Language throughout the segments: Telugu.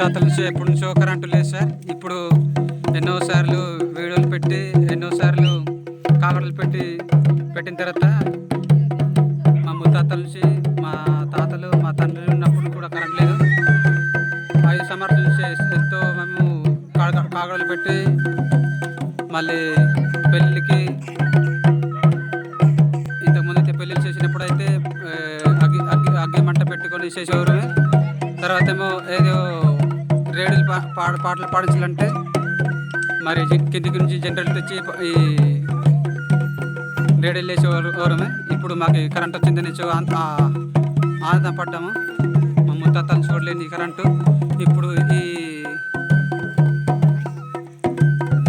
ముత్తాతల నుంచి ఎప్పటి నుంచో కరెంటు లేదు సార్. ఇప్పుడు ఎన్నోసార్లు వీడియోలు పెట్టి ఎన్నోసార్లు కాగడలు పెట్టి పెట్టిన తర్వాత మా ముత్తాతల నుంచి మా తాతలు మా తండ్రి ఉన్నప్పుడు కూడా కరెంట్ లేదు. ఐదు సంవత్సరాల నుంచి ఎంతో మేము కాగ కాగడలు పెట్టి మళ్ళీ పెళ్ళికి ఇంతకుముందు అయితే పెళ్ళిళ్ళు చేసినప్పుడు అయితే అగ్గి అగ్గి అగ్గి మంట పెట్టుకొని చేసేవారు. తర్వాత ఏమో ఏదో రేడియోలు పా పాట పాటలు పాడించాలంటే మరి కిందికి నుంచి జనరేటర్ తెచ్చి ఈ రేడియోలు వేసేవారు వారమే ఇప్పుడు మాకు కరెంట్ వచ్చిందని అంత ఆనందం పడ్డాము. మా ముత్తాతలు చూడలేని ఈ కరెంటు. ఇప్పుడు ఈ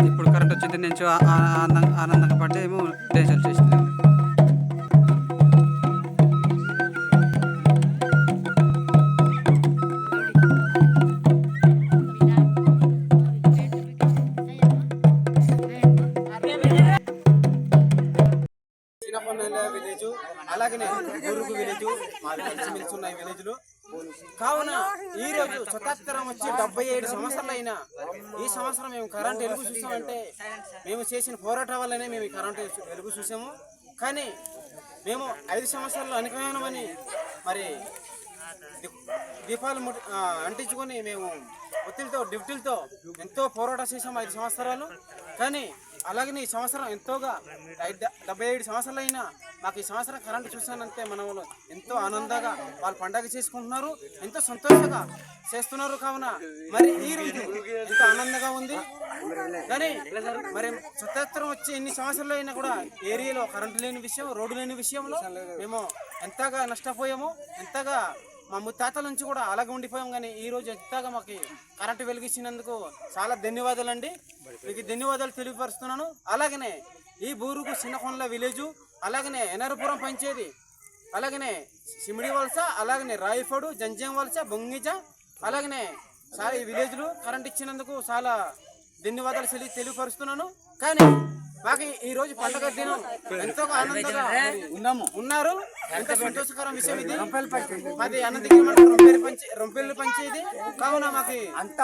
ఇప్పుడు కరెంట్ వచ్చింది నేను ఆనందంగా ఆనందంగా పడ్డాము దేశాలు చేసినాము చిన్నపన్నెల విలేజ్ అలాగనే గురుగు విలేజ్ మాది మిల్స్ ఉన్నాయి విలేజ్లు కావున ఈ రోజు స్వతంత్రం వచ్చి డెబ్బై ఏడు సంవత్సరాలు అయినా ఈ సంవత్సరం మేము కరెంట్ వెలుగు చూసామంటే మేము చేసిన పోరాటం వల్లనే మేము ఈ కరెంట్ వెలుగు చూసాము. కానీ మేము ఐదు సంవత్సరాలు అనుకున్నామని మరి దీపాలు అంటించుకొని మేము ఒత్తిడితో డ్యూటీలతో ఎంతో పోరాటం చేసాము ఐదు సంవత్సరాలు. కానీ అలాగే ఈ సంవత్సరం ఎంతోగా డెబ్బై ఏడు సంవత్సరాలు అయినా మాకు ఈ సంవత్సరం కరెంటు చూసానంటే మన వాళ్ళు ఎంతో ఆనందంగా వాళ్ళు పండగ చేసుకుంటున్నారు ఎంతో సంతోషంగా చేస్తున్నారు కావున మరి ఈ రోజు ఎంతో ఆనందంగా ఉంది. కానీ మరి స్వతంత్రం వచ్చి ఎన్ని సంవత్సరాలు అయినా కూడా ఏరియాలో కరెంటు లేని విషయం రోడ్డు లేని విషయంలో మేము ఎంతగా నష్టపోయామో ఎంతగా మా ముత్తాతల నుంచి కూడా అలాగే ఉండిపోయాం కానీ ఈ రోజు ఎంతగా మాకు కరెంటు వెలిగించినందుకు చాలా ధన్యవాదాలు అండి మీకు ధన్యవాదాలు తెలియపరుస్తున్నాను. అలాగనే ఈ బూరుకు చిన్నకొండల విలేజు అలాగనే ఎనరపురం పంచేది అలాగనే సిమిడి వలస అలాగనే రాయఫోడు జంజం వలస బొంగిజ అలాగనే చాలా ఈ విలేజ్లు కరెంట్ ఇచ్చినందుకు చాలా ధన్యవాదాలు తెలి తెలియపరుస్తున్నాను కానీ మాకు ఈ రోజు పండుగ దినం ఎంతో ఆనందంగా ఉన్నాము ఉన్నారు ఎంతో సంతోషకరం విషయం ఇది మాది అనంతగిరి పంచి రొంపేళ్ళు పంచేది కావున మాకు అంత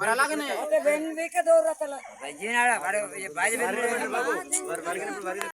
మరి అలాగనే